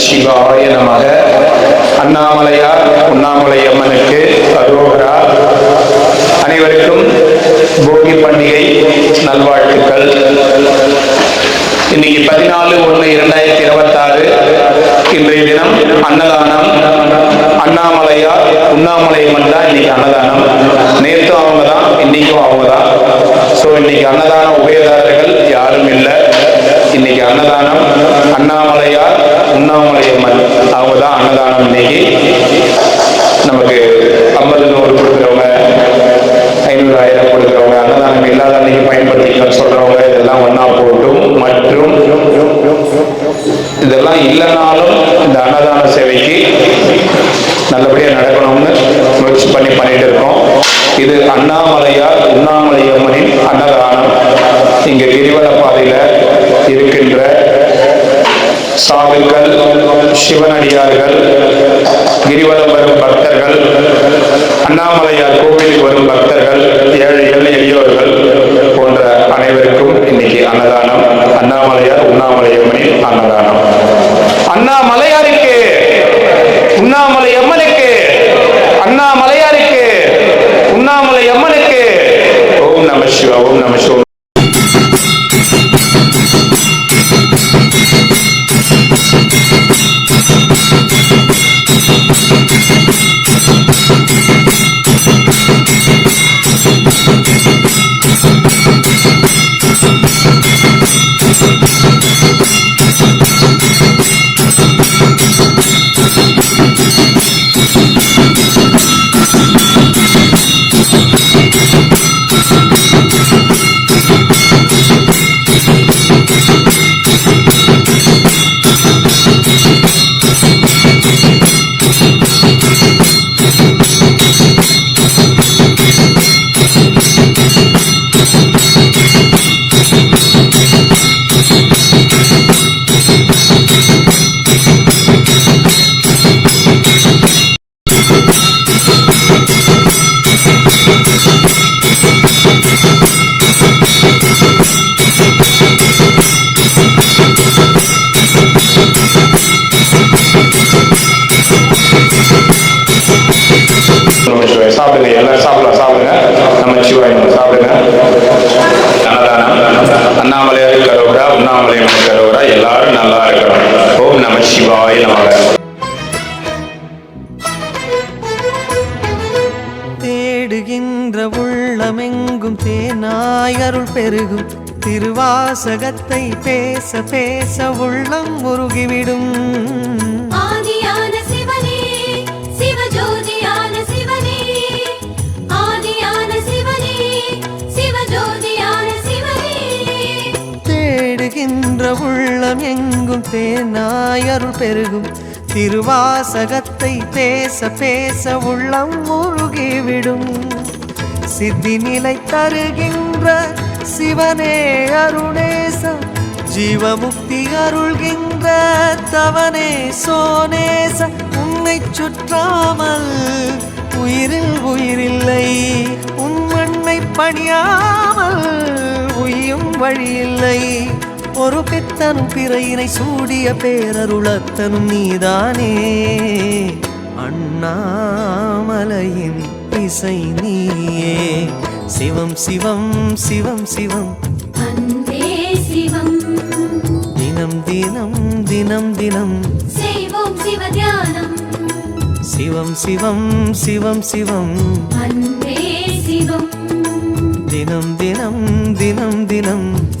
சிவாய நமக. அண்ணாமலையார் உண்ணாமலை அம்மனுக்கு அரோகரா அனைவருக்கும் போகி பண்டிகை நல்வாழ்த்துக்கள். இன்னைக்கு பதினாலு ஒன்று இரண்டாயிரத்தி இருபத்தாறு. இன்றைய தினம் அன்னதானம். அண்ணாமலையார் உண்ணாமலை அம்மன் தான் இன்னைக்கு அன்னதானம். நேற்றும் அவங்க தான் இன்னைக்கும் அவங்க தான் ஸோ இன்னைக்கு அன்னதான உபயதாரர்கள் யாரும் இல்லை. இன்னைக்கு அன்னதானம் அண்ணாமலையார் உண்ணாமலை அம்மன் அவங்க தான் அன்னதானம் இன்னைக்கு. நமக்கு ஐம்பது நூறு கொடுக்குறவங்க ஐநூறு ஆயிரம் கொடுக்குறவங்க அன்னதானம் இல்லாத அன்னைக்கு பயன்படுத்திக்கணும்னு சொல்றவங்க இதெல்லாம் ஒன்னா போட்டும். மற்றும் இதெல்லாம் இல்லைனாலும் இந்த அன்னதான சேவைக்கு நல்லபடியாக நடக்கணும்னு முயற்சி பண்ணி பண்ணிட்டு இருக்கோம். இது அண்ணாமலையார் உண்ணாமலை அம்மனின் அன்னதானம். இங்கே கிரிவல பாதையில் இருக்கின்ற சாதுக்கள் சிவனடியார்கள் கிரிவலம் வரும் பக்தர்கள் அண்ணாமலையார் கோவிலுக்கு வரும் பக்தர்கள் ஏழைகள் எளியோர்கள் போன்ற அனைவருக்கும் இன்னைக்கு அன்னதானம். அண்ணாமலையார் உண்ணாமலையம்மனின் அன்னதானம். சாப்பிடுங்க சாப்பிடலாம் சாப்பிடுங்க. நமச்சிவாய் சாப்பிடுங்க. அன்னதானம். அண்ணாமலையார் கரோரா உண்ணாமலை கரோரா எல்லாரும் நல்லா இருக்கிறோம் ஓம் நம சிவாய நமக. தேடுகின்ற உள்ளமெங்கும் தேனாய் பெருகும். திருவாசகத்தை பேச பேச உள்ளம் உருகிவிடும். உள்ளம் எங்கும் தேனாய் பெருகும். திருவாசகத்தை பேச பேச உள்ளம் முருகிவிடும் சித்தி நிலை தருகின்ற சிவனே அருணேச ஜீவமுக்தி அருள்கின்ற தவனே சோனேச உன்னை சுற்றாமல் உயிரில் உயிரில்லை உன் மண்ணை பணியாமல் உயும் வழியில்லை. ஒரு பித்தனும் பிறையினை சூடிய பேரருளத்தனும் நீதானே. அண்ணாமலையின் இசை நீயே. சிவம் சிவம் சிவம் சிவம். தினம் தினம் தினம் தினம். சிவம் சிவம் சிவம் சிவம். தினம் தினம் தினம் தினம்.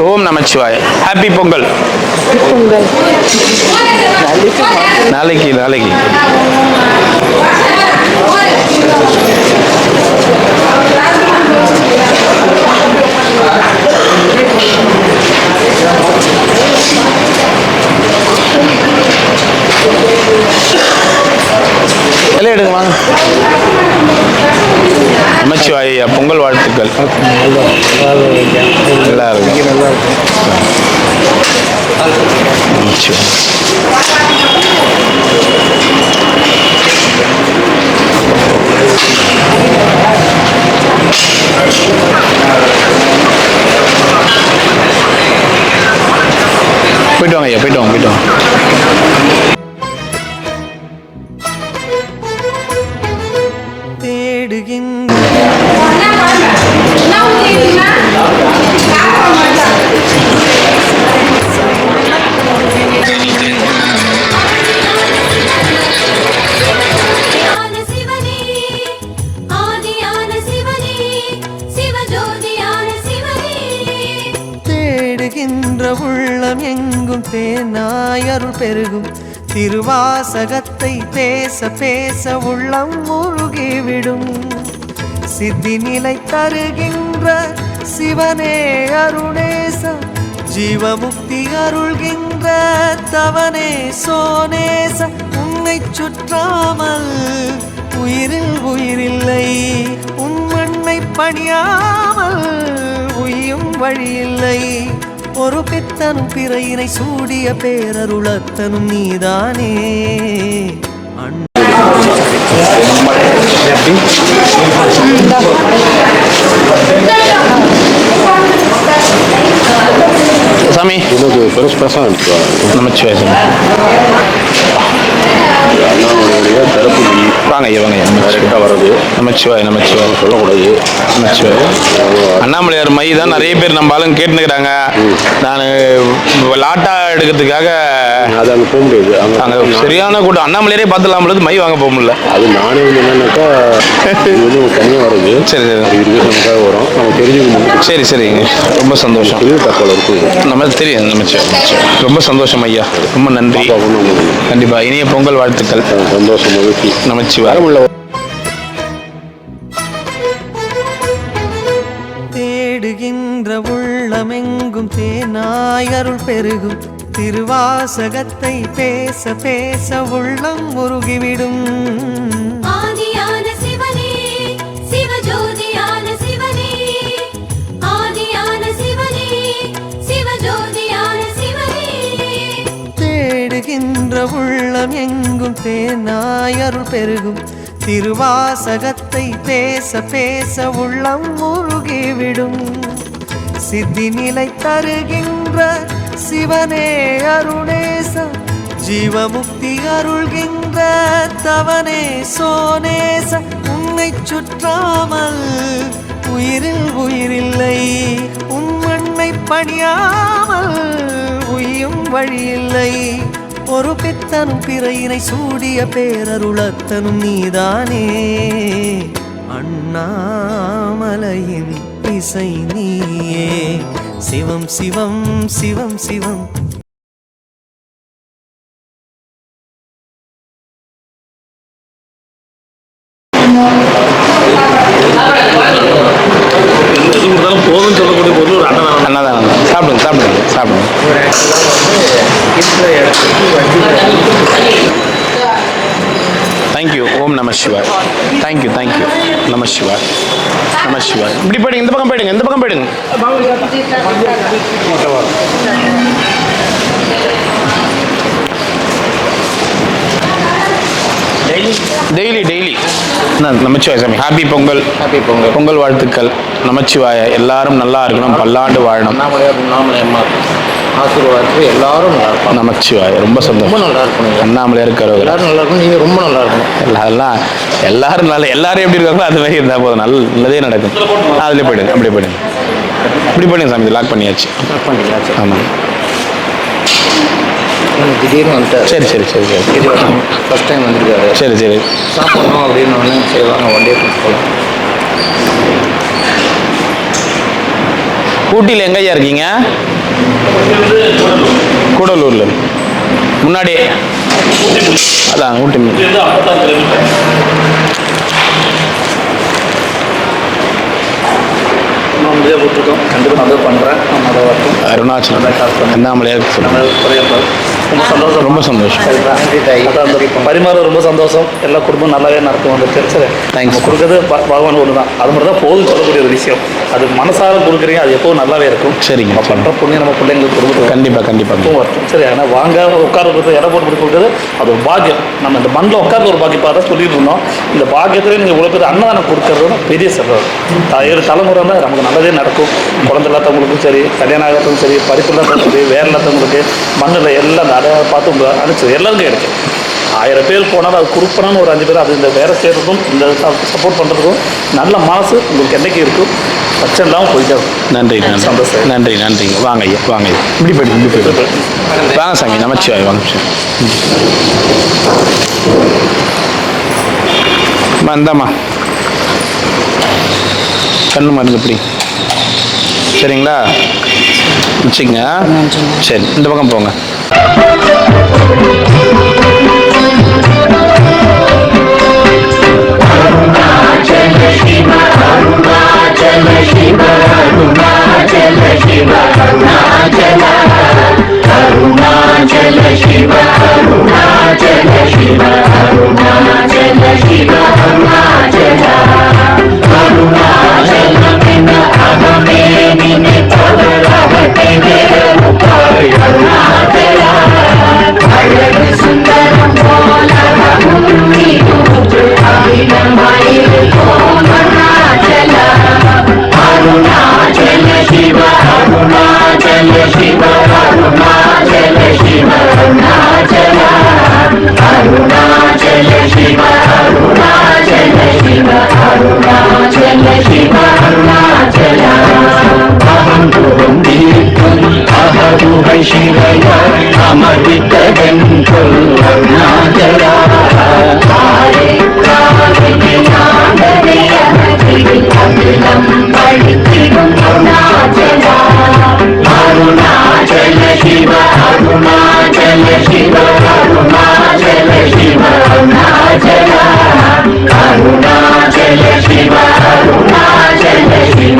ஓம் நமச்சிவாய. ஹாப்பி பொங்கல் நாளைக்கு நாளைக்கு. எடுங்க வாங்க. நமச்சிவாய பொங்கல் வாழ்த்துக்கள் நல்லா இருக்கு நமச்சிவாய போயிட்டு வாங்க ஐயா பெருகும். திருவாசகத்தை பேச பேச உள்ளம் முழுகிவிடும். சித்தி நிலை தருகின்ற சிவனே அருணேச ஜீவமுக்தி அருள்கின்ற தவனே சோனேச உன்னை சுற்றாமல் உயிரில் உயிரில்லை உன் மண்ணை பணியாமல் உயும் வழியில்லை. ஒரு பித்தனும் பிறையினை சூடிய பேரருளத்தனும் நீதானே. சாமி. இன்னொரு பெருசு எடுத்துருவாங்க நமச்சிவாய சாமி தரப்பு வாங்க ஐயா வாங்க ஐயா. வர்றது. நமச்சிவாய நமச்சிவாய சொல்லக்கூடாது. நமச்சிவாய அண்ணாமலையார் மை தான் நிறைய பேர் நம்ம ஆளுங்க கேட்டுனுக்குறாங்க நான் லாட்டா எடுக்கிறதுக்காக அது அங்கே போக முடியாது. அங்கே அங்கே சரியான கூட்டம் அண்ணாமலையாரே பார்த்துலாம் பொழுது மை வாங்க போக முடியல. அது நானே வந்து என்னன்னாக்கா இது தனியாக வருது சரி சரி. நமக்காக வரும். நம்ம தெரிஞ்சுக்கணும். சரி சரிங்க ரொம்ப சந்தோஷம். பெரிய தகவல் இருக்குது நம்ம தெரியும். நமச்சிவாய. ரொம்ப சந்தோஷம் ஐயா. ரொம்ப நன்றி. பாப்பா ஒன்றும் உங்களுக்கு கண்டிப்பா. இனிய பொங்கல் வாழ்த்துக்கள். சந்தோஷம் மகிழ்ச்சி. நமச்சிவாய தேடுகின்ற உள்ளமெங்கும் தேனாய் அருள் பெருகும். திருவாசகத்தை பேச பேச உள்ளம் முருகிவிடும் தேடுகின்ற உள்ளம் எங்கும் தேனாய் அருள் பெருகும். திருவாசகத்தை பேச பேச உள்ளம் முருகிவிடும் சித்தி நிலை தருகின்ற சிவனே அருணேச ஜீவமுக்தி அருள்கின்ற தவனே சோனேச உன்னை சுற்றாமல் உயிரில் உயிரில்லை உன் மண்ணை பணியாமல் உயும் வழியில்லை. ஒரு பித்தனும் பிறையினை சூடிய பேரருளத்தனும் நீதானே. அண்ணாமலையின் இசை நீயே. சிவம் சிவம் சிவம் சிவம். போதும் சொல்லக்கூடிய பொருள் ஒரு அண்ணன் அண்ணாதான் சாப்பிடுங்க சாப்பிடுங்க சாப்பிடுங்க தேங்க்யூ ஓம் நம சிவாய் தேங்க்யூ தேங்க்யூ நம சிவாய் நம சிவாய். இப்படி போயிடுங்க இந்த பக்கம் போயிடுங்க இந்த பக்கம் போயிடுங்க. Daily daily. நமச்சிவாய சாமி? ஹாப்பி பொங்கல். ஹாப்பி பொங்கல். பொங்கல் வாழ்த்துக்கள். நமச்சிவாய எல்லாரும் நல்லா இருக்கணும் பல்லாண்டு வாழணும். ஆசீர்வாதத்துக்கு எல்லாரும் நல்லா இருப்பாங்க. நமச்சிவாய ரொம்ப சந்தோஷம். நல்லா இருக்கணும் அண்ணாமலையார் கரோகரா. எல்லாரும் நல்லா இருக்கணும் நீங்கள் ரொம்ப நல்லா இருக்கணும். எல்லாம் எல்லாரும் நல்ல எல்லாரும் எப்படி இருக்காங்களோ அது மாதிரி இருந்தால் போதும். நல்ல நல்லதே நடக்கும். அதிலே போயிடுங்க. அப்படியே போயிடுங்க. இப்படி பண்ணுங்க சாமி லாக் பண்ணியாச்சு. ஆமாம் திடீர்னு வந்துட்டார். சரி சரி சரி சரி. ஃபஸ்ட் டைம் வந்திருக்காரு. சரி சரி. சாப்பிடணும் அப்படின்னு ஒன்று சரி வாங்க ஒன் டே போகலாம் ஊட்டியில் எங்கய்யா இருக்கீங்க? கூடலூரில். முன்னாடியே. அதான் ஊட்டி. இதே போட்டிருக்கோம் கண்டிப்பாக நான் பண்ணுறேன் நம்ம அதை வரட்டும் அருணாச்சலம். அண்ணாமலையார் ரொம்ப சந்தோஷம் ரொம்ப சந்தோஷம். சரிங்களா நன்றி தாய். அதான் அந்த பரிமாற ரொம்ப சந்தோஷம். எல்லா குடும்பம் நல்லாவே நடக்கும். வந்துட்டு சரி. நம்ம கொடுக்குறது பகவான் ஒன்று தான் அது மட்டும் தான் போதும் சொல்லக்கூடிய ஒரு விஷயம். அது மனசார கொடுக்குறீங்க அது எப்பவும் நல்லாவே இருக்கும். சரிங்க, நம்ம பண்ணுற புண்ணியம் நம்ம பிள்ளைங்களுக்கு குடும்பத்துக்கு கண்டிப்பா கண்டிப்பா. எப்பவும் வரட்டும் சரி ஆனால் வாங்க உட்கார கொடுத்து இடம் போட்டு கொடுக்குறது அது ஒரு பாக்கியம். நம்ம இந்த மண்ணில் உட்கார்ந்து ஒரு பாக்கியம் பார்த்தா சொல்லிட்டு இருந்தோம். இந்த பாக்கியத்தில் நீங்கள் பேர் அன்னதானம் கொடுக்கறது பெரிய செல்வம் ஏழு தலைமுறை தான் நமக்கு நல்லதே நடக்கும். குழந்தை இல்லாதவங்களுக்கும் சரி கல்யாணம் ஆகாதவங்களுக்கும் சரி படிப்பு இல்லாதவங்களுக்கும் சரி வேலை இல்லாதவங்களுக்கு மண்ணில் எல்லாம் அடையாள பார்த்து உங்களை அனுப்பிச்சு எல்லாருக்கும் கிடைக்கும் ஆயிரம் பேர் போனாலும் அது குறுப்பனான்னு ஒரு அஞ்சு பேர் அது இந்த வேலை செய்கிறதுக்கும் இந்த சப்போர்ட் பண்ணுறதுக்கும் நல்ல மனசு உங்களுக்கு என்னைக்கு இருக்கும் பச்சை இல்லாமல் போயிட்டே நன்றி நன்றி. சந்தோஷம். நன்றி நன்றிங்க வாங்க ஐயா வாங்க ஐயா. இப்படி போயிடு இப்படி போயிடு. வாங்க சாமி நமச்சிவாய் வாங்க. இந்தாம்மா. கண்ணு மருந்து இப்படி. சரிங்களா? வச்சுக்கங்க. சரி இந்த பக்கம் போங்க. Música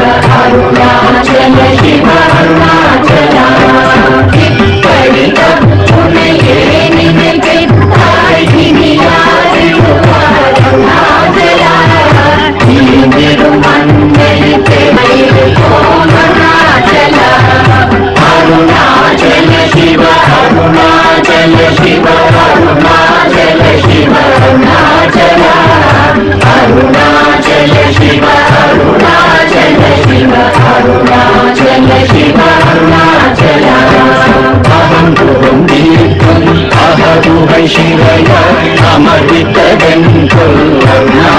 Arunachalam Shiva Arunachalam Shiva Não, não, não, não.